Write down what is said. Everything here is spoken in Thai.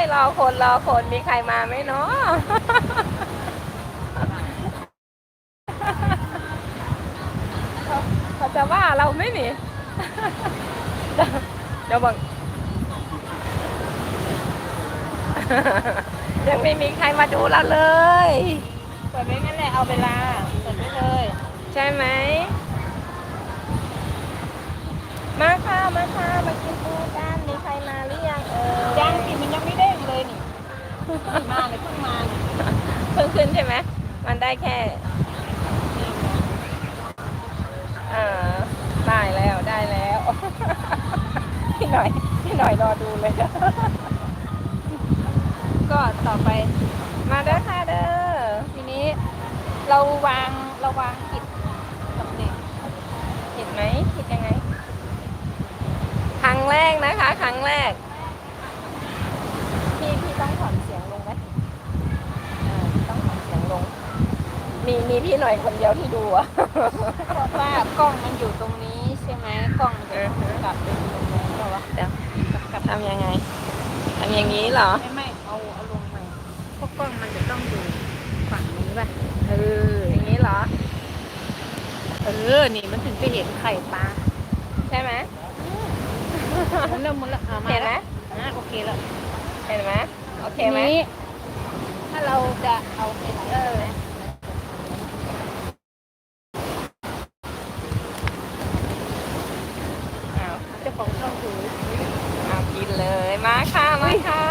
ยรอคนรอคนมีใครมาไหมเนาะเขาเขาจะว่าเราไหม่หนิเดี๋ยวบอกยังไม่มีใครมาดูเราเลย เปิดไว้งั้นแหละเอาเวลา เปิดไว้เลย ใช่ไหม มาค่ะ มาค่ะ มากินปูกันมีใครมาหรือยังเออ ยังสิมันยังไม่เด้งเลยนี่เเลยเพิ่งมาเพิ่งขึ้นใช่ไหมมันได้แค่เออได้แล้วได้แล้วพี่หน่อยพี่หน่อยรอดูเลยก็ต่อไปมาเด้อค่ะเด้อทีนี้เราวางเราวางกิจตำแหน่งผิดไหมผิดยังไง ครั้งแรกนะคะ ครั้งแรก พี่พี่ต้องถอนเสียงลงไหมอ่าต้องถอนเสียงลง มีมีพี่หน่อยคนเดียวที่ดูอะเพราะว่ากล้องมันอยู่ตรงนี้ใช่ไหมกล้องจะกลับไปอยู่ตรงนู้นเหรอวะเดี๋ยวกลับกลับทำยังไงทำอย่างนี้เหรอ ไม่ไม่เอาเอาลงใหม่เพราะกล้องมันจะต้องอยู่ฝั่งนี้ป่ะเอออย่างนี้เหรอ เออ นี่มันถึงจะเห็นไข่ปลาใช่ไหมหมุนแล้วหมุนแล้วอะมาเห็นไหมแล้วอะโอเคแล้วเห็นไหมโอเคทีไหม นี้ถ้าเราจะเอาไปเออ อ้าว เจ้า ของช่องถืออ้ากินเลยมาค่ะมาค่ะ